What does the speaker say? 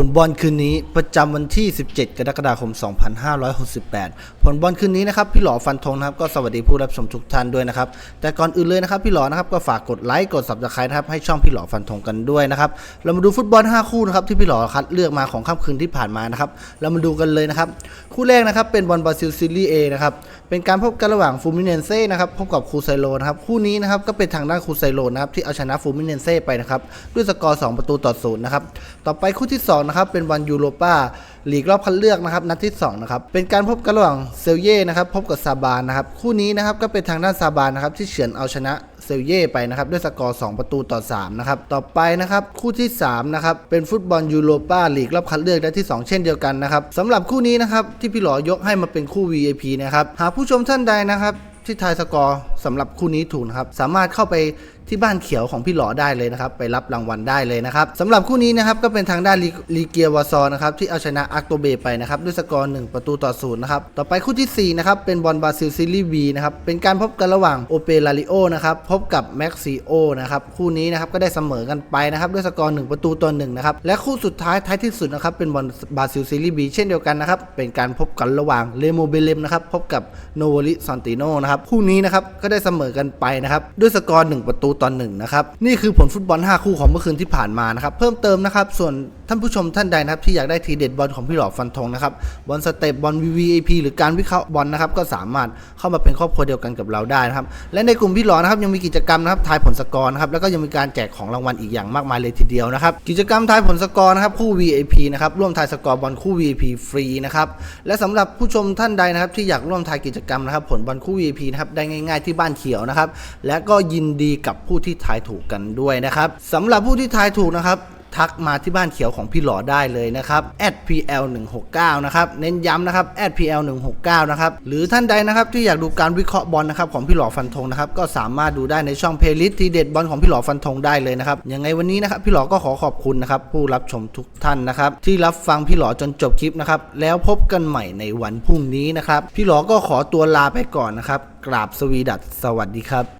ผลบอลคืนนี้ประจำวันที่ 17 กรกฎาคม 2568 ผลบอลคืนนี้นะครับพี่หลอฟันธงนะครับก็สวัสดีผู้รับชมทุกท่านด้วยนะครับแต่ก่อนอื่นเลยนะครับพี่หลอนะครับก็ฝากกดไลค์กด subscribe นะครับให้ช่องพี่หลอฟันธงกันด้วยนะครับเรามาดูฟุตบอล 5 คู่นะครับที่พี่หลอคัดเลือกมาของค่ำคืนที่ผ่านมานะครับเรามาดูกันเลยนะครับคู่แรกนะครับเป็นบอลบราซิลซีรีส์ A นะครับเป็นการพบกันระหว่างฟูมิเนเซ่นะครับพบกับคูไซโลนะครับคู่นี้นะครับก็เป็นทางด้านคูไซโลนะครับที่เอาชนะฟูมิเนเซ่ไปนะครับด้วยสกอร์ 2 ประตูต่อศูนย์นะครับต่อไปคู่ที่2นะครับเป็นวันยูโรปาลีกรอบคัดเลือกนะครับนัดที่2นะครับเป็นการพบกันระหว่างเซลเย่นะครับพบกับซาบานนะครับคู่นี้นะครับก็เป็นทางด้านซาบานนะครับที่เฉือนเอาชนะเซลเย่ไปนะครับด้วยสกอร์ 2 ประตูต่อ 3 นะครับ ต่อไปนะครับคู่ที่ 3 นะครับ เป็นฟุตบอลยูโรปาลีกรอบคัดเลือกนัดที่ 2 เช่นเดียวกันนะครับสำหรับคู่นี้นะครับที่พี่หลอยกให้มาเป็นคู่ VIP นะครับ หากผู้ชมท่านใดนะครับที่ทายสกอร์สำหรับคู่นี้ถูกนะครับ สามารถเข้าไป ที่บ้านเขียวของพี่หลอได้เลยนะครับ ไปรับรางวัลได้เลยนะครับสำหรับคู่นี้นะครับก็เป็นทางด้านลีเกียวาซอนะครับที่เอาชนะอักโตเบไปนะครับด้วยสกอร์1ประตูต่อศูนย์นะครับต่อไปคู่ที่4นะครับเป็นบอลบราซิลซีรีส์บีนะครับเป็นการพบกันระหว่างโอเปลาริโอนะครับพบกับแม็กซิโอนะครับคู่นี้นะครับก็ได้เสมอกันไปนะครับด้วยสกอร์1ประตูต่อหนึ่งนะครับและคู่สุดท้ายท้ายที่สุดนะครับเป็นบอลบราซิลซีรีส์บีเช่นเดียวกันนะครับเป็นการพบกันระหว่างเลโมเบเลมนะครับพบกับโนวลิซอนติโนนะครับคู่นี้นะครับก็ได้เสมอกันไปนะครับด้วยสกอร์1ประตูต่อหนึ่งนะครับนี่คือผลฟุตบอล 5 คู่ของเมื่อคืนที่ผ่านมานะครับเพิ่มเติมนะครับส่วนท่านผู้ชมท่านใดนะครับที่อยากได้ทีเด็ดบอลของพี่หลอฟันธงนะครับบอลสเต็ปบอล VVIP หรือการวิเคราะห์บอลนะครับก็สามารถเข้ามาเป็นครอบครัวเดียวกันกับเราได้นะครับและในกลุ่มพี่หลอนะครับยังมีกิจกรรมนะครับทายผลสกอร์นะครับแล้วก็ยังมีการแจกของรางวัลอีกอย่างมากมายเลยทีเดียวนะครับกิจกรรมทายผลสกอร์นะครับคู่ VIP นะครับร่วมทายสกอร์บอลคู่ VIP ฟรีนะครับและสำหรับผู้ชมท่านใดนะครับที่อยากร่วมทายกิจกรรมนะครับผลบอลคู่ VIP นะครับได้ง่าย ๆที่บ้านเขียวนะครับและก็ยินดีกับผู้ที่ทายถูกกันด้วยนะครับสำหรับผู้ที่ทายถูกนะครับทักมาที่บ้านเขียวของพี่หล่อได้เลยนะครับ @pl 1 6 9 นะครับเน้นย้ำนะครับ @pl 1 6 9 นะครับหรือท่านใดนะครับที่อยากดูการวิเคราะห์บอลนะครับของพี่หล่อฟันธงนะครับก็สามารถดูได้ในช่องเพลย์ลิสต์ทีเด็ดบอลของพี่หล่อฟันธงได้เลยนะครับยังไงวันนี้นะครับพี่หลอก็ขอขอบคุณนะครับผู้รับชมทุกท่านนะครับที่รับฟังพี่หล่อจนจบคลิปนะครับแล้วพบกันใหม่ในวันพรุ่งนี้นะครับพี่หลอก็ขอตัวลาไปก่อนนะครับกราบสวีดัสสวัสดีครับ